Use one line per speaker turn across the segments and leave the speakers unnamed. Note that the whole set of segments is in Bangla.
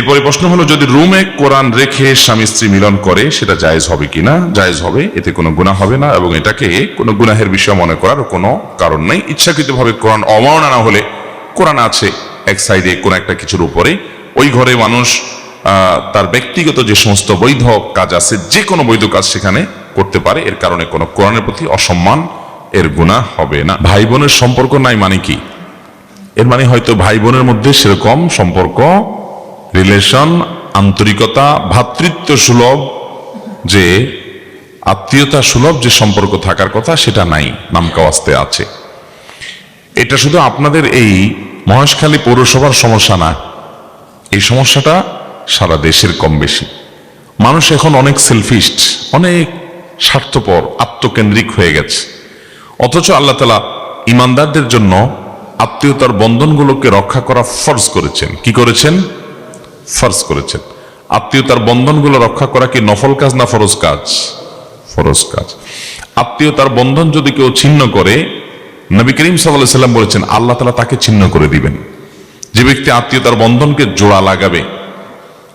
এরপরে প্রশ্ন হলো, যদি রুমে কোরআন রেখে স্বামী স্ত্রী মিলন করে, সেটা জায়েজ হবে কিনা? জায়েজ হবে, এতে কোনো গুনাহ হবে না এবং এটাকে কোনো গুনাহের বিষয় মনে করার কোনো কারণ নেই। ইচ্ছাকৃতভাবে কোরআন অমাননা না হলে কোরআন আছে এক সাইডে, কোনো একটা কিছুর উপরে। ওই ঘরে মানুষ তার ব্যক্তিগত যে সমস্ত বৈধ কাজ আছে, যে কোনো বৈধ কাজ সেখানে করতে পারে। এর কারণে কোনো কোরআনের প্রতি অসম্মান, এর গুনাহ হবে না। ভাই বোনের সম্পর্ক নাই মানে কি? এর মানে হয়তো ভাই বোনের মধ্যে সেরকম সম্পর্ক রিলেশন, আন্তরিকতা ভ্রাতৃত্ব সুলভ, যে আত্মীয়তা সুলভ, যে সম্পর্ক থাকার কথা, সেটা নাই নামকাওয়াস্তে আছে। এটা শুধু আপনাদের এই মহেশখালী পৌরসভার সমস্যা না, এই সমস্যাটা সারা দেশের কম বেশি। মানুষ এখন অনেক সেলফিস্ট অনেক স্বার্থপর, আত্মকেন্দ্রিক হয়ে গেছে। অথচ আল্লাহ তালা ইমানদারদের জন্য আত্মীয়তার বন্ধনগুলোকে রক্ষা করা ফরজ করেছেন। কি করেছেন? ফরজ করেছেন। আত্মীয়তার বন্ধনগুলো রক্ষা করা কি নফল কাজ না ফরজ কাজ? ফরজ কাজ। আত্মীয়তার বন্ধন যদি কেউ ছিন্ন করে, নবী করিম সাল্লাম বলেছেন, আল্লাহ তালা তাকে ছিন্ন করে দিবেন। যে ব্যক্তি আত্মীয়তার বন্ধনকে জোড়া লাগাবে,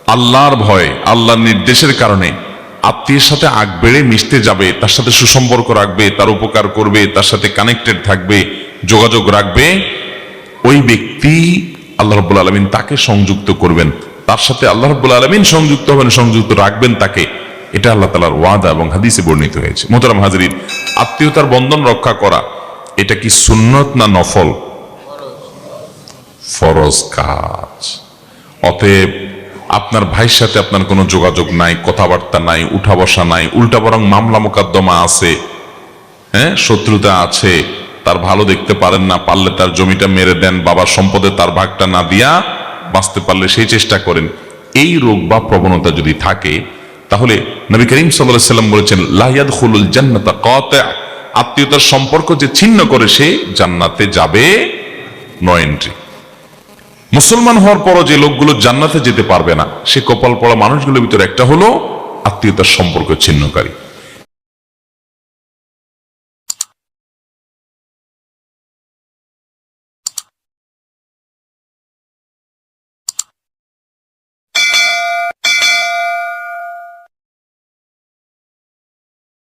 আল্লাহর ভয়, আল্লাহর নির্দেশের কারণে আত্মীয়ের সাথে আগ বেড়ে মিশতে যাবে, তার সাথে সুসম্পর্ক রাখবে, তার উপকার করবে, তার সাথে কানেক্টেড থাকবে, যোগাযোগ রাখবে, ওই ব্যক্তি আল্লাহ রব্বুল আলমিন তাকে সংযুক্ত করবেন। তার সাথে আল্লাহ রব্বুল আলমিন সংযুক্ত হবেন, সংযুক্ত রাখবেন তাকে। এটা আল্লাহ তালার ওয়াদা এবং হাদিসে বর্ণিত হয়েছে। মোহতারাম হাজরিন, আত্মীয়তার বন্ধন রক্ষা করা, এটা কি সুন্নত না নফল? ফরজ কাজ। অতএব আপনার ভাইয়ের সাথে আপনার কোনো যোগাযোগ নাই, কথাবার্তা নাই উঠা বসা নাই, উল্টা বরং মামলা মোকদ্দমা আছে হ্যাঁ শত্রুতা আছে, তার ভালো দেখতে পারেন না, পারলে তার জমিটা মেরে দেন, বাবার সম্পদে তার ভাগটা না দিয়া বাঁচতে পারলে সেই চেষ্টা করেন। এই রোগ বা প্রবণতা যদি থাকে, তাহলে নবী করিম সাল্লাম বলেছেন লাহিয়াদ খুলুল জান্নাতা কত আত্মীয়তার সম্পর্ক যে ছিন্ন করে, সে জান্নাতে যাবে নো এন্ট্রি মুসলমান হওয়ার পরও যে লোকগুলো জান্নাতে যেতে পারবে না, সে কপাল পড়া মানুষগুলোর ভিতরে একটা হলো আত্মীয়তার সম্পর্ক ছিন্নকারী।